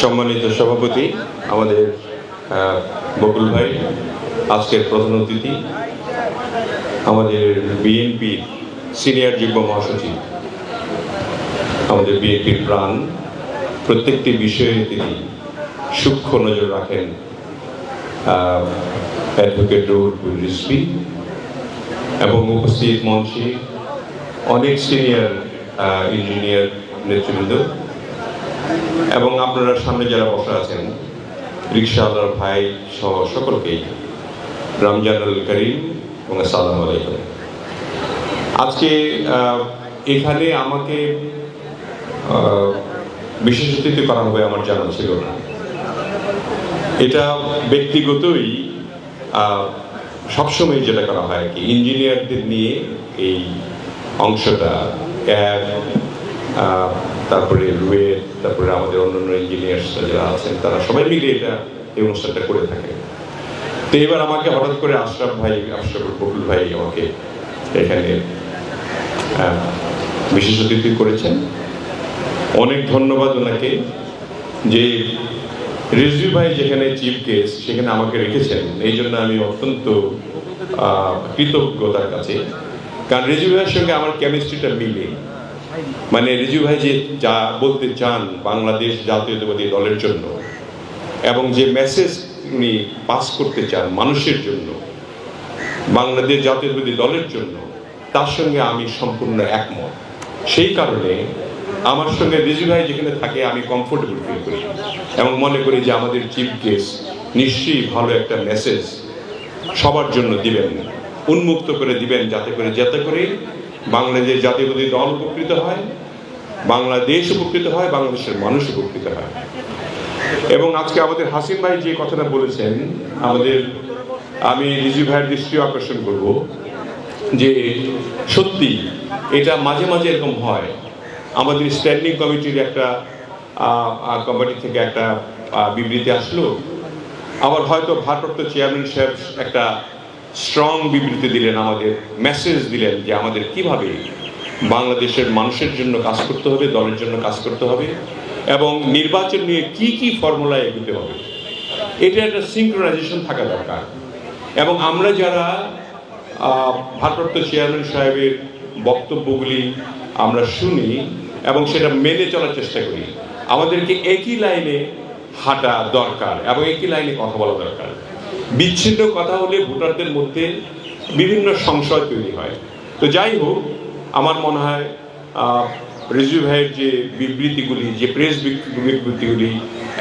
সম্মানিত সভাপতি, আমাদের বকুল ভাই, আজকের প্রধান অতিথি, আমাদের বিএনপির সিনিয়র যুগ্ম মহাসচিব, আমাদের বিএনপির প্রাণ, প্রত্যেকটি বিষয়ে তিনি সূক্ষ্ম নজর রাখেন অ্যাডভোকেট রুহুল রিসপি এবং উপস্থিত মঞ্চে অনেক সিনিয়র ইঞ্জিনিয়ার নেতৃবৃন্দ এবং আপনারা সামনে যারা বসা আছেন রিক্সাওয়ালার ভাই সহ সকলকেই রমজান আল করিম এবং আসসালামু আলাইকুম। আজকে এখানে আমাকে বিশেষ অতিথি করা হবে আমার জানা ছিল না। এটা ব্যক্তিগতই সবসময় যেটা করা হয় কি, ইঞ্জিনিয়ারদের নিয়ে এই অংশটা তারপরে রুয়েট তারপরে আমাদের অন্যান্য ইঞ্জিনিয়ার যারা আছেন, তারা সবাই মিলে এটা এই অনুষ্ঠানটা করে থাকে। তো এবার আমাকে হঠাৎ করে আশরাফ ভাই আশরাফ বকুল ভাই আমাকে এখানে বিশেষ অতিথি করেছেন। অনেক ধন্যবাদ ওনাকে যে রিজভি ভাই যেখানে চিফ গেস্ট সেখানে আমাকে রেখেছেন। এই জন্য আমি অত্যন্ত কৃতজ্ঞতার কাছে। কারণ রিজভি ভাইয়ের সঙ্গে আমার কেমিস্ট্রিটা মিলে। মানে রিজু ভাই যে যা বলতে চান বাংলাদেশ জাতীয়তাবাদী দলের জন্য এবং যে মেসেজ উনি পাস করতে চান মানুষের জন্য, বাংলাদেশ জাতীয়তাবাদী দলের জন্য, তার সঙ্গে আমি সম্পূর্ণ একমত। সেই কারণে আমার সঙ্গে রিজু ভাই যেখানে থাকে আমি কমফোর্টেবল ফিল করি এবং মনে করি যে আমাদের চিফ গেস্ট নিশ্চয়ই ভালো একটা মেসেজ সবার জন্য দিবেন উন্মুক্ত করে দিবেন যাতে করে যাতে করে বাংলাদেশ জাতীয়বাদী দল উপকৃত হয় বাংলাদেশ উপকৃত হয়, বাংলাদেশের মানুষ উপকৃত হয়। এবং আজকে আমাদের হাসিন ভাই যে কথাটা বলেছেন, আমাদের, আমি রিজু ভাইয়ের দৃষ্টি আকর্ষণ করব যে সত্যি এটা মাঝে মাঝে এরকম হয়। আমাদের স্ট্যান্ডিং কমিটির একটা কমিটি থেকে একটা বিবৃতি আসলো। আবার হয়তো ভারপ্রাপ্ত চেয়ারম্যান সাহেব একটা স্ট্রং বিবৃতি দিলেন, আমাদের মেসেজ দিলেন যে আমাদের কীভাবে বাংলাদেশের মানুষের জন্য কাজ করতে হবে, দলের জন্য কাজ করতে হবে এবং নির্বাচন নিয়ে কি কি ফর্মুলায় এগোতে হবে। এটা একটা সিঙ্ক্রোনাইজেশন থাকা দরকার। এবং আমরা যারা ভারপ্রাপ্ত চেয়ারম্যান সাহেবের বক্তব্যগুলি আমরা শুনি এবং সেটা মেনে চলার চেষ্টা করি, আমাদেরকে একই লাইনে হাঁটা দরকার এবং একই লাইনে কথা বলা দরকার। বিচ্ছিন্ন কথা হলে ভোটারদের মধ্যে বিভিন্ন সংশয় তৈরি হয়। তো যাই হোক আমার মনে হয় রিজু ভাইয়ের যে বিবৃতিগুলি যে প্রেস বিবৃতিগুলি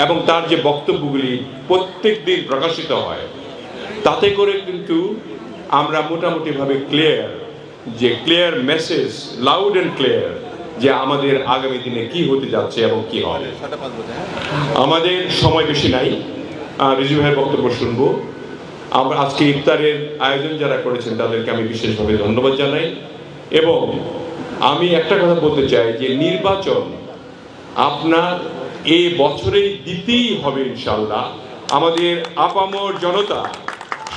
এবং তার যে বক্তব্যগুলি প্রত্যেক দিন প্রকাশিত হয় তাতে করে কিন্তু আমরা মোটামুটিভাবে ক্লিয়ার যে clear message loud and clear যে আমাদের আগামী দিনে কি হতে যাচ্ছে এবং কি হবে। আমাদের সময় বেশি নাই। রিজু ভাইয়ের বক্তব্য শুনব। আমরা আজকে ইফতারের আয়োজন যারা করেছেন তাদেরকে আমি বিশেষভাবে ধন্যবাদ জানাই। এবং আমি একটা কথা বলতে চাই যে নির্বাচন আপনার এ বছরেই দিতেই হবে ইনশাল্লাহ আমাদের আপামর জনতা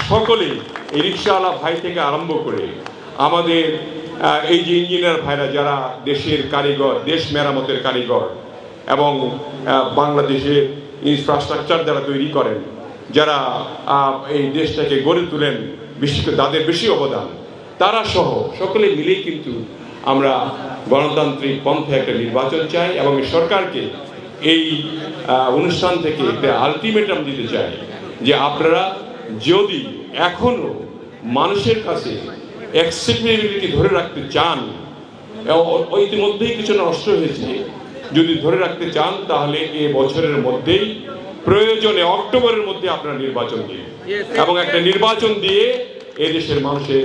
সকলেই এই রিক্সাওয়ালা ভাই থেকে আরম্ভ করে আমাদের এই যে ইঞ্জিনিয়ার ভাইরা যারা দেশের কারিগর দেশ মেরামতের কারিগর এবং আহ, বাংলাদেশের ইনফ্রাস্ট্রাকচার যারা তৈরি করেন যারা এই দেশটাকে গড়ে তোলেন, বিশেষ করে তাদের বেশি অবদান, তারা সহ সকলে মিলেই কিন্তু আমরা গণতান্ত্রিক পন্থে একটা নির্বাচন চাই এবং সরকারকে এই অনুষ্ঠান থেকে একটা আলটিমেটাম দিতে চাই যে আপনারা যদি এখনও মানুষের কাছে অ্যাকসেপ্টেবিলিটি ধরে রাখতে চান ইতিমধ্যেই কিছু নষ্ট হয়েছে, যদি ধরে রাখতে চান তাহলে এ বছরের মধ্যেই প্রয়োজনে অক্টোবরের মধ্যে আপনারা নির্বাচন দিন। এবং একটা নির্বাচন দিয়ে এই দেশের মানুষের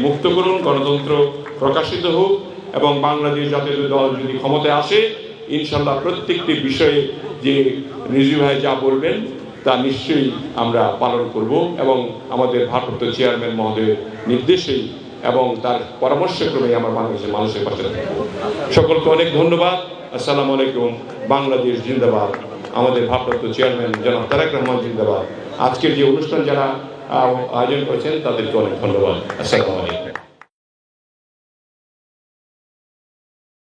মুক্ত করুন গণতন্ত্র প্রকাশিত হোক এবং বাংলাদেশ জাতীয় দল যদি ক্ষমতায় আসে ইনশাল্লাহ প্রত্যেকটি বিষয়ে যে রিজু ভাই যা বলবেন তা নিশ্চয়ই আমরা পালন করব এবং আমাদের ভারপ্রাপ্ত চেয়ারম্যান মহোদয়ের নির্দেশেই এবং তার পরামর্শক্রমে আমরা বাংলাদেশের মানুষের পাশে থাকব। সকলকে অনেক ধন্যবাদ। আসসালামু আলাইকুম। বাংলাদেশ জিন্দাবাদ। আমাদের ভারপ্রাপ্ত চেয়ারম্যান জনাব তারেক রহমান জিন্দাবাদ। আজকের যে অনুষ্ঠান যারা আয়োজন করেছেন, তাদেরকে অনেক ধন্যবাদ। আসসালামু আলাইকুম।